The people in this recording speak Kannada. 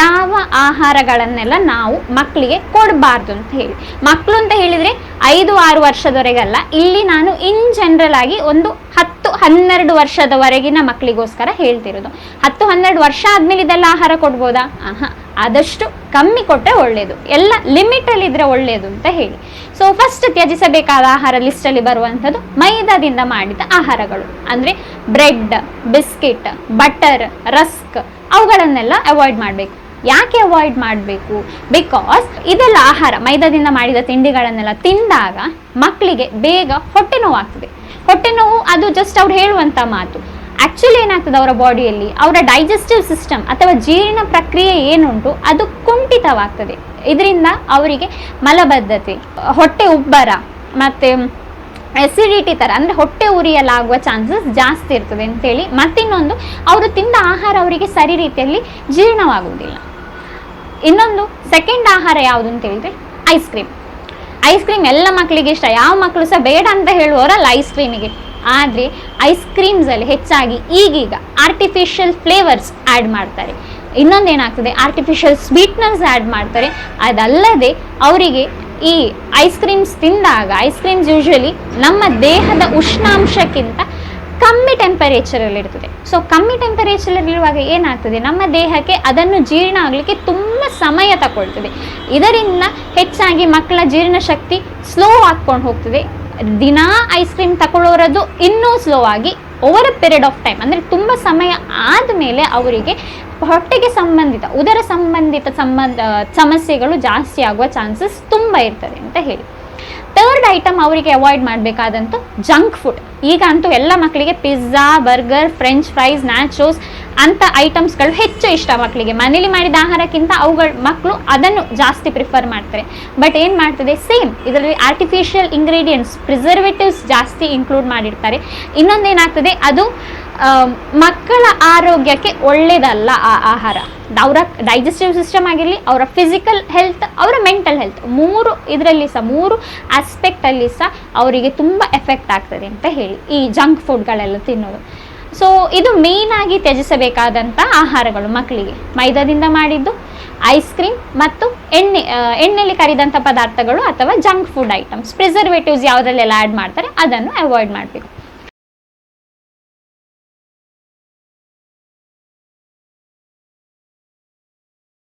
ಯಾವ ಆಹಾರಗಳನ್ನೆಲ್ಲ ನಾವು ಮಕ್ಕಳಿಗೆ ಕೊಡಬಾರ್ದು ಅಂತ ಹೇಳಿ. ಮಕ್ಕಳು ಅಂತ ಹೇಳಿದರೆ ಐದು, ಆರು ವರ್ಷದವರೆಗಲ್ಲ. ಇಲ್ಲಿ ನಾನು ಇನ್ ಜನರಲ್ ಆಗಿ ಒಂದು ಹತ್ತು, ಹನ್ನೆರಡು ವರ್ಷದವರೆಗಿನ ಮಕ್ಕಳಿಗೋಸ್ಕರ ಹೇಳ್ತಿರೋದು. ಹತ್ತು, ಹನ್ನೆರಡು ವರ್ಷ ಆದಮೇಲೆ ಇದೆಲ್ಲ ಆಹಾರ ಕೊಡ್ಬೋದಾ? ಆಹಾ, ಆದಷ್ಟು ಕಮ್ಮಿ ಕೊಟ್ಟರೆ ಒಳ್ಳೆಯದು ಎಲ್ಲ ಲಿಮಿಟಲ್ಲಿ ಇದ್ದರೆ ಒಳ್ಳೆಯದು ಅಂತ ಹೇಳಿ. ಸೊ ಫಸ್ಟ್ ತ್ಯಜಿಸಬೇಕಾದ ಆಹಾರ ಲಿಸ್ಟಲ್ಲಿ ಬರುವಂಥದ್ದು ಮೈದಾದಿಂದ ಮಾಡಿದ ಆಹಾರಗಳು. ಅಂದರೆ ಬ್ರೆಡ್ ಬಿಸ್ಕಿಟ್ ಬಟರ್ ರಸ್ಕ್ ಅವುಗಳನ್ನೆಲ್ಲ ಅವಾಯ್ಡ್ ಮಾಡಬೇಕು. ಯಾಕೆ ಅವಾಯ್ಡ್ ಮಾಡಬೇಕು? ಬಿಕಾಸ್ ಇದೆಲ್ಲ ಆಹಾರ, ಮೈದಾದಿಂದ ಮಾಡಿದ ತಿಂಡಿಗಳನ್ನೆಲ್ಲ ತಿಂದಾಗ ಮಕ್ಕಳಿಗೆ ಬೇಗ ಹೊಟ್ಟೆ ನೋವಾಗ್ತದೆ. ಹೊಟ್ಟೆ ನೋವು ಅದು ಜಸ್ಟ್ ಅವ್ರು ಹೇಳುವಂಥ ಮಾತು. ಆ್ಯಕ್ಚುಲಿ ಏನಾಗ್ತದೆ ಅವರ ಬಾಡಿಯಲ್ಲಿ ಅವರ ಡೈಜೆಸ್ಟಿವ್ ಸಿಸ್ಟಮ್ ಅಥವಾ ಜೀರ್ಣ ಪ್ರಕ್ರಿಯೆ ಏನುಂಟು, ಅದು ಕುಂಠಿತವಾಗ್ತದೆ. ಇದರಿಂದ ಅವರಿಗೆ ಮಲಬದ್ಧತೆ, ಹೊಟ್ಟೆ ಉಬ್ಬರ ಮತ್ತು ಎಸಿಡಿಟಿ ಥರ ಅಂದರೆ ಹೊಟ್ಟೆ ಉರಿಯಲಾಗುವ ಚಾನ್ಸಸ್ ಜಾಸ್ತಿ ಇರ್ತದೆ ಅಂತೇಳಿ ಮತ್ತಿನ್ನೊಂದು, ಅವರು ತಿಂದ ಆಹಾರ ಅವರಿಗೆ ಸರಿ ರೀತಿಯಲ್ಲಿ ಜೀರ್ಣವಾಗುವುದಿಲ್ಲ. ಇನ್ನೊಂದು ಸೆಕೆಂಡ್ ಆಹಾರ ಯಾವುದು ಅಂತ ಹೇಳಿದ್ರೆ ಐಸ್ ಕ್ರೀಮ್ ಐಸ್ ಕ್ರೀಮ್ ಎಲ್ಲ ಮಕ್ಕಳಿಗೆ ಇಷ್ಟ, ಯಾವ ಮಕ್ಕಳು ಸಹ ಬೇಡ ಅಂತ ಹೇಳುವವರಲ್ಲ ಐಸ್ ಕ್ರೀಮಿಗೆ ಆದರೆ ಐಸ್ ಕ್ರೀಮ್ಸಲ್ಲಿ ಹೆಚ್ಚಾಗಿ ಈಗೀಗ ಆರ್ಟಿಫಿಷಿಯಲ್ ಫ್ಲೇವರ್ಸ್ ಆ್ಯಡ್ ಮಾಡ್ತಾರೆ. ಇನ್ನೊಂದು ಏನಾಗ್ತದೆ ಆರ್ಟಿಫಿಷಿಯಲ್ ಸ್ವೀಟ್ನರ್ಸ್ ಆ್ಯಡ್ ಮಾಡ್ತಾರೆ. ಅದಲ್ಲದೆ ಅವರಿಗೆ ಈ ಐಸ್ ಕ್ರೀಮ್ಸ್ ತಿಂದಾಗ ಐಸ್ ಕ್ರೀಮ್ಸ್ ಯೂಶ್ವಲಿ ನಮ್ಮ ದೇಹದ ಉಷ್ಣಾಂಶಕ್ಕಿಂತ ಕಮ್ಮಿ ಟೆಂಪರೇಚರಲ್ಲಿರ್ತದೆ ಸೊ ಕಮ್ಮಿ ಟೆಂಪರೇಚರಲ್ಲಿರುವಾಗ ಏನಾಗ್ತದೆ, ನಮ್ಮ ದೇಹಕ್ಕೆ ಅದನ್ನು ಜೀರ್ಣ ಆಗಲಿಕ್ಕೆ ತುಂಬ ಸಮಯ ತಗೊಳ್ತದೆ. ಇದರಿಂದ ಹೆಚ್ಚಾಗಿ ಮಕ್ಕಳ ಜೀರ್ಣಶಕ್ತಿ ಸ್ಲೋ ಆಗ್ಕೊಂಡು ಹೋಗ್ತದೆ. ದಿನಾ ಐಸ್ ಕ್ರೀಮ್ ತಗೊಳ್ಳೋರದ್ದು ಇನ್ನೂ ಸ್ಲೋ ಆಗಿ over a period of time ಅಂದರೆ ತುಂಬ ಸಮಯ ಆದಮೇಲೆ ಅವರಿಗೆ ಹೊಟ್ಟೆಗೆ ಸಂಬಂಧಿತ, ಉದರ ಸಂಬಂಧಿತ ಸಂಬಂಧ, ಸಮಸ್ಯೆಗಳು ಜಾಸ್ತಿ ಆಗುವ ಚಾನ್ಸಸ್ ತುಂಬ ಇರ್ತದೆ ಅಂತ ಹೇಳಿ. ಥರ್ಡ್ ಐಟಮ್ ಅವರಿಗೆ ಅವಾಯ್ಡ್ ಮಾಡಬೇಕಾದಂತೂ ಜಂಕ್ ಫುಡ್ ಈಗ ಅಂತೂ ಎಲ್ಲ ಮಕ್ಕಳಿಗೆ pizza burger french fries nachos ಅಂಥ ಐಟಮ್ಸ್ಗಳು ಹೆಚ್ಚು ಇಷ್ಟ ಮಕ್ಕಳಿಗೆ ಮನೇಲಿ ಮಾಡಿದ ಆಹಾರಕ್ಕಿಂತ ಅವುಗಳ ಮಕ್ಕಳು ಅದನ್ನು ಜಾಸ್ತಿ ಪ್ರಿಫರ್ ಮಾಡ್ತಾರೆ. ಬಟ್ ಏನು ಮಾಡ್ತದೆ? ಸೇಮ್ ಇದರಲ್ಲಿ ಆರ್ಟಿಫಿಷಿಯಲ್ ಇಂಗ್ರೀಡಿಯೆಂಟ್ಸ್ ಪ್ರಿಸರ್ವೇಟಿವ್ಸ್ ಜಾಸ್ತಿ ಇನ್ಕ್ಲೂಡ್ ಮಾಡಿರ್ತಾರೆ. ಇನ್ನೊಂದೇನಾಗ್ತದೆ? ಅದು ಮಕ್ಕಳ ಆರೋಗ್ಯಕ್ಕೆ ಒಳ್ಳೇದಲ್ಲ ಆ ಆಹಾರ. ಅವರ ಡೈಜೆಸ್ಟಿವ್ ಸಿಸ್ಟಮ್ ಆಗಿರಲಿ, ಅವರ ಫಿಸಿಕಲ್ ಹೆಲ್ತ್ ಅವರ ಮೆಂಟಲ್ ಹೆಲ್ತ್ ಮೂರು ಇದರಲ್ಲಿ ಸಹ, ಮೂರು ಆಸ್ಪೆಕ್ಟಲ್ಲಿ ಸಹ ಅವರಿಗೆ ತುಂಬ ಎಫೆಕ್ಟ್ ಆಗ್ತದೆ ಅಂತ ಹೇಳಿ, ಈ ಜಂಕ್ ಫುಡ್ಗಳೆಲ್ಲ ತಿನ್ನೋದು. ಸೊ ಇದು ಮೇಯ್ನಾಗಿ ತ್ಯಜಿಸಬೇಕಾದಂಥ ಆಹಾರಗಳು ಮಕ್ಕಳಿಗೆ. ಮೈದಾದಿಂದ ಮಾಡಿದ್ದು ಐಸ್ ಕ್ರೀಮ್ ಮತ್ತು ಎಣ್ಣೆ ಎಣ್ಣೆಯಲ್ಲಿ ಕರಿದಂಥ ಪದಾರ್ಥಗಳು ಅಥವಾ ಜಂಕ್ ಫುಡ್ ಐಟಮ್ಸ್ ಪ್ರಿಸರ್ವೇಟಿವ್ಸ್ ಯಾವುದ್ರಲ್ಲೆಲ್ಲ ಆ್ಯಡ್ ಮಾಡ್ತಾರೆ, ಅದನ್ನು ಅವಾಯ್ಡ್ ಮಾಡಬೇಕು.